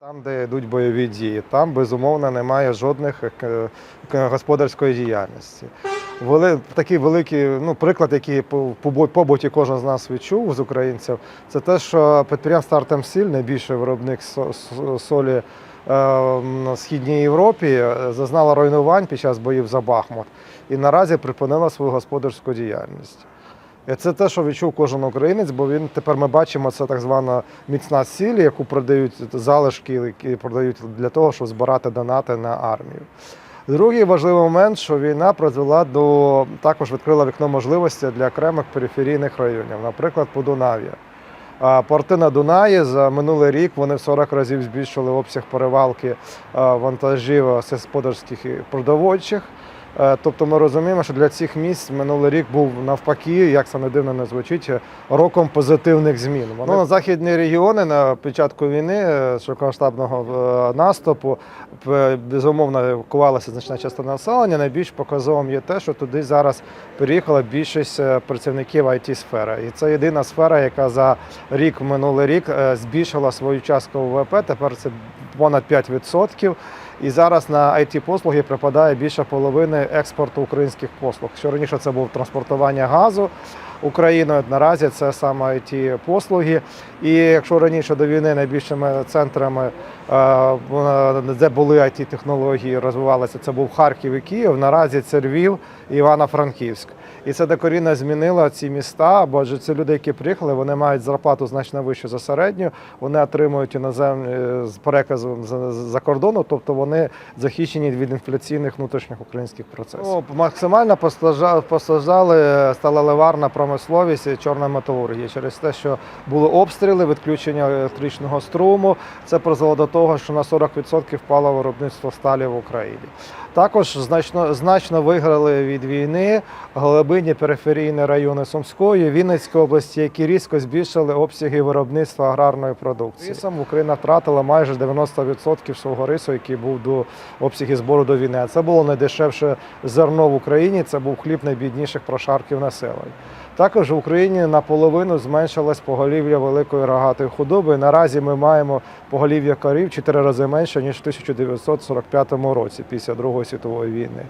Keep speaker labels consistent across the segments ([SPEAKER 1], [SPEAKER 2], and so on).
[SPEAKER 1] Там, де йдуть бойові дії, там безумовно немає жодних е, господарської діяльності. Вели, такий великий ну, приклад, який по в побуті кожен з нас відчув з українців, це те, що підприємство Артемсіль, найбільший виробник со- со- солі е, Східній Європі, е, зазнало руйнувань під час боїв за Бахмут і наразі припинила свою господарську діяльність. І це те, що відчув кожен українець, бо він тепер ми бачимо, це так звана міцна сіль, яку продають залишки, які продають для того, щоб збирати донати на армію. Другий важливий момент, що війна призвела до також відкрила вікно можливості для окремих периферійних районів, наприклад, Подунав'я. А Порти на Дунаї за минулий рік вони в 40 разів збільшили обсяг перевалки вантажів сільськогосподарських і продовольчих. Е, Тобто ми розуміємо, що для цих місць минулий рік був навпаки, як це не дивно не звучить, роком позитивних змін. Воно на західні регіони на початку війни е, широкомасштабного е, наступу безумовно евакувалася значна частина населення. Найбільш показовим є те, що туди зараз переїхала більшість е, працівників it сфери І це єдина сфера, яка за рік минулий рік е, збільшила свою частку ВВП. Тепер це понад 5%. І зараз на it послуги припадає більше половини експорту українських послуг. Що раніше це було транспортування газу Україною, наразі це саме it послуги. І якщо раніше до війни найбільшими центрами, е, де були it технології, розвивалися, це був Харків і Київ. Наразі це Львів і Івано-Франківськ. І це докорінно змінило ці міста, бо це люди, які приїхали, вони мають зарплату значно вищу за середню, вони отримують іноземні е, з переказу з- за кордону, тобто вони захищені від інфляційних внутрішніх українських процесів. Ну, максимально постраждали, постраждали сталеливарна промисловість чорна металургія через те, що були обстріли, відключення електричного струму. Це призвело до того, що на 40% впало виробництво сталі в Україні. Також значно значно виграли від війни глибинні периферійні райони Сумської, Вінницької області, які різко збільшили обсяги виробництва аграрної продукції. Рисом Україна втратила майже 90% свого рису, який був до обсягів збору до війни. Це було найдешевше зерно в Україні. Це був хліб найбідніших прошарків населення. Також в Україні наполовину зменшилось поголів'я великої рогатої худоби. Наразі ми маємо поголів'я корів чотири рази менше ніж в 1945 році, після Другої світової війни.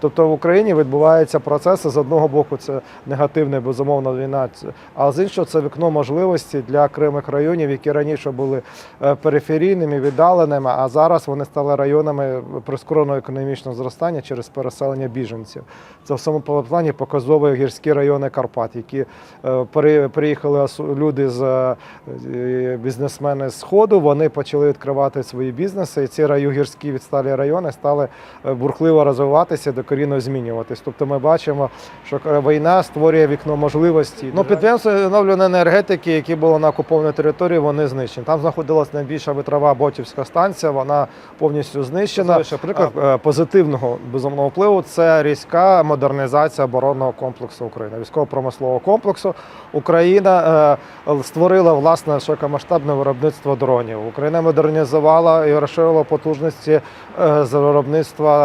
[SPEAKER 1] Тобто в Україні відбуваються процеси з одного боку, це негативна безумовно війна, а з іншого це вікно можливості для окремих районів, які раніше були е, периферійними, віддаленими, а зараз вони стали районами прискореного економічного зростання через переселення біженців. Це в самому плані показові гірські райони Карпат, які е, приїхали люди з е, бізнесмени з сходу. Вони почали відкривати свої бізнеси, і ці раю гірські відсталі райони стали бурхливо розвиватися, докорінно змінюватись. Тобто ми бачимо, що війна створює вікно можливості. Ну, підприємства відновленої енергетики, які були на окупованій території, вони знищені. Там знаходилась найбільша витрова Ботівська станція, вона повністю знищена. Ще приклад е, позитивного безумовного впливу це різка модернізація оборонного комплексу України, військово-промислового комплексу. Україна е, створила власне широкомасштабне виробництво дронів. Україна модернізувала і розширила потужності е, з виробництва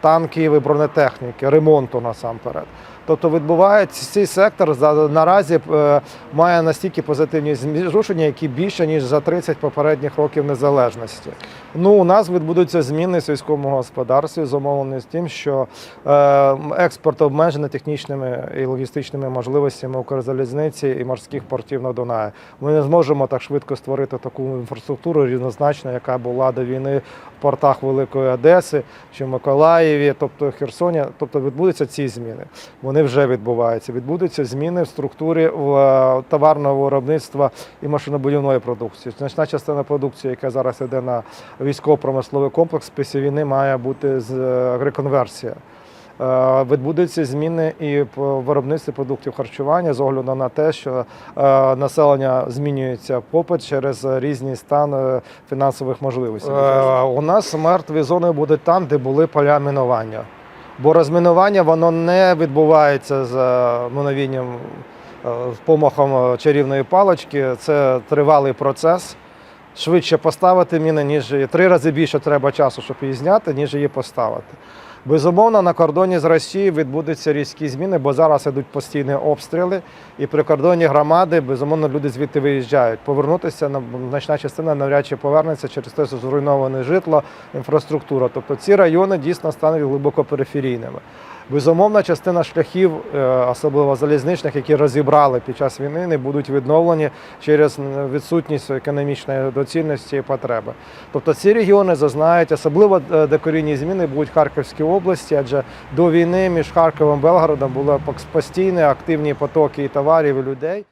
[SPEAKER 1] танків і бронетехніки, ремонту насамперед. Тобто відбувається цей сектор наразі е, має настільки позитивні зрушення, які більше ніж за 30 попередніх років незалежності. Ну у нас відбудуться зміни в сільському господарстві, зумовлені з тим, що е, експорт обмежений технічними і логістичними можливостями Укрзалізниці і морських портів на Дунаї. Ми не зможемо так швидко створити таку інфраструктуру рівнозначно, яка була до війни в портах Великої Одеси чи Миколаєві, тобто Херсоні. Тобто відбудуться ці зміни. Вони вже відбуваються. Відбудуться зміни в структурі в, е, товарного виробництва і машинобудівної продукції. Значна частина продукції, яка зараз йде на військово-промисловий комплекс, після війни має бути з е, реконверсія. Е, Відбудуться зміни і по виробництві продуктів харчування з огляду на те, що населення змінюється попит через різні стани фінансових можливостей. У нас мертві зони будуть там, де були поля мінування. Бо розмінування воно не відбувається за мановінням е, помахом чарівної палочки. Це тривалий процес. Швидше поставити міни, ніж її- три рази більше треба часу, щоб її зняти, ніж її поставити. Безумовно, на кордоні з Росією відбудуться різкі зміни, бо зараз йдуть постійні обстріли, і прикордонні громади, безумовно, люди звідти виїжджають. Повернутися значна частина навряд чи повернеться через те, що зруйноване житло, інфраструктура. Тобто ці райони дійсно стануть глибоко периферійними. Безумовно, частина шляхів, е, особливо залізничних, які розібрали під час війни, не будуть відновлені через відсутність економічної доцільності і потреби. Тобто ці регіони зазнають, особливо е, докорінні зміни будуть в Харківській області, адже до війни між Харковом і Белгородом були постійні активні потоки і товарів і людей.